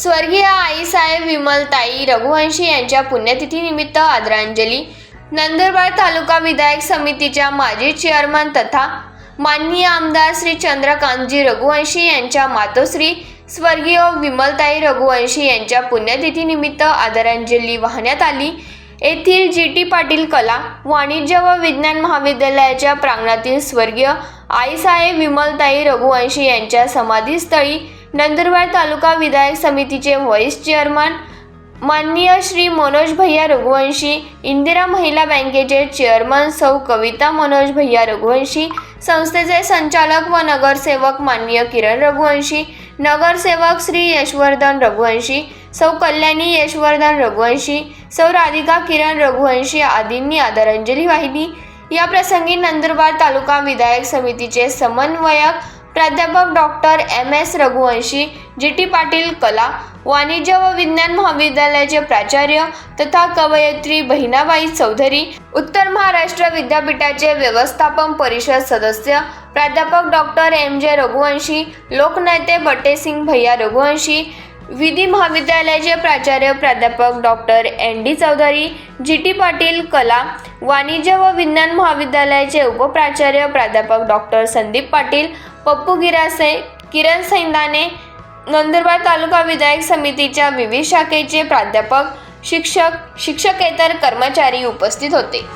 स्वर्गीय आईसाहेब विमलताई रघुवंशी यांच्या पुण्यतिथीनिमित्त आदरांजली. नंदुरबार तालुका विधायक समितीच्या माजी चेअरमन तथा माननीय आमदार श्री चंद्रकांतजी रघुवंशी यांच्या मातोश्री स्वर्गीय विमलताई रघुवंशी यांच्या पुण्यतिथीनिमित्त आदरांजली वाहण्यात आली. येथील जी. टी. पाटील कला वाणिज्य व विज्ञान महाविद्यालयाच्या प्रांगणातील स्वर्गीय आईसाहेब विमलताई रघुवंशी यांच्या समाधीस्थळी नंदुरबार तालुका विधायक समितीचे व्हाईस चेअरमन माननीय श्री मनोज भैया रघुवंशी इंदिरा महिला बँकेचे चेअरमन सौ कविता मनोज भैया रघुवंशी संस्थेचे संचालक व नगरसेवक माननीय किरण रघुवंशी नगरसेवक श्री यशवर्धन रघुवंशी सौ कल्याणी यशवर्धन रघुवंशी सौ राधिका किरण रघुवंशी आदींनी आदरांजली वाहिली. या प्रसंगी नंदुरबार तालुका विधायक समितीचे समन्वयक प्राध्यापक doctor M S Raghuvanshi G T Patil कला वाणिज्य व विज्ञान महाविद्यालयाचे प्राचार्य तथा कवयित्री बहिणाबाई चौधरी उत्तर महाराष्ट्र विद्यापीठाचे व्यवस्थापन परिषद सदस्य प्राध्यापक डॉक्टर एम जे रघुवंशी लोकनेते बटेसिंग भैया रघुवंशी विधी महाविद्यालयाचे प्राचार्य प्राध्यापक doctor N D Chaudhari G T Patil कला वाणिज्य व विज्ञान महाविद्यालयाचे उपप्राचार्य प्राध्यापक डॉक्टर संदीप पाटील पप्पू गिरासे किरण सैंदाने नंदुरबार तालुका विधायक समितीच्या विविध शाखेचे प्राध्यापक शिक्षक शिक्षकेतर कर्मचारी उपस्थित होते.